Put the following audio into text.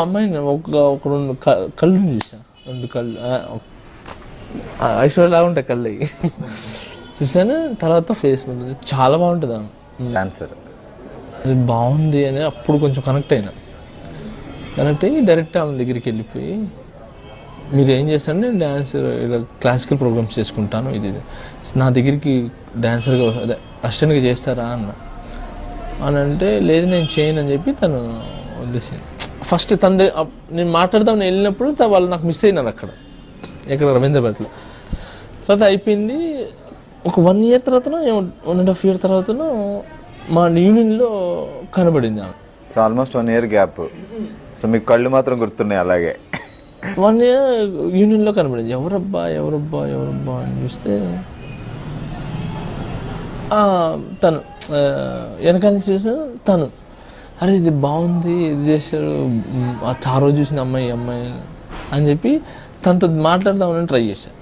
అమ్మాయిని ఒక ఒక రెండు కళ్ళు చూసా రెండు కళ్ళు ఆ, ఐశ్వర్యలాగా ఉంటాయి కళ్ళు అవి చూసాను? తర్వాత ఫేస్ చాలా బాగుంటుంది డాన్సర్ అది బాగుంది అని అప్పుడు కొంచెం కనెక్ట్ అయినా. కనెక్ట్ అయ్యి డైరెక్ట్ ఆమె దగ్గరికి వెళ్ళిపోయి మీరు ఏం చేస్తారు నేను డ్యాన్స్ ఇలా క్లాసికల్ ప్రోగ్రామ్స్ చేసుకుంటాను ఇది ఇది. నా దగ్గరికి డ్యాన్సర్గా అదే అసిస్టెంట్గా చేస్తారా? అన్న. అని అంటే లేదు నేను చేయను అని చెప్పి తను వదిలేసింది. ఫస్ట్ తన దగ్గ- అప్- నేను వెళ్ళినప్పుడు వాళ్ళు నాకు మిస్ అయినారు అక్కడ. ఎక్కడ రవీంద్రపేటలో. తర్వాత అయిపోయింది ఒక వన్ ఇయర్ తర్వాత వన్ అండ్ హాఫ్ ఇయర్ తర్వాత మా యూనియన్లో కనబడింది ఆమె. So almost one year gap so మీకు కళ్ళు మాత్రం గుర్తున్నాయి అలాగే. వన్ ఇయర్ యూనియన్లో కనబడింది. ఎవరబ్బా ఎవరబ్బా ఎవరబ్బా అని చూస్తే తను వెనకాల చూసాను తను. అరే ఇది బాగుంది ఇది చేశారు ఆ చారో చూసిన అమ్మాయి అమ్మాయి అని చెప్పి తనతో మాట్లాడదామని ట్రై చేశాను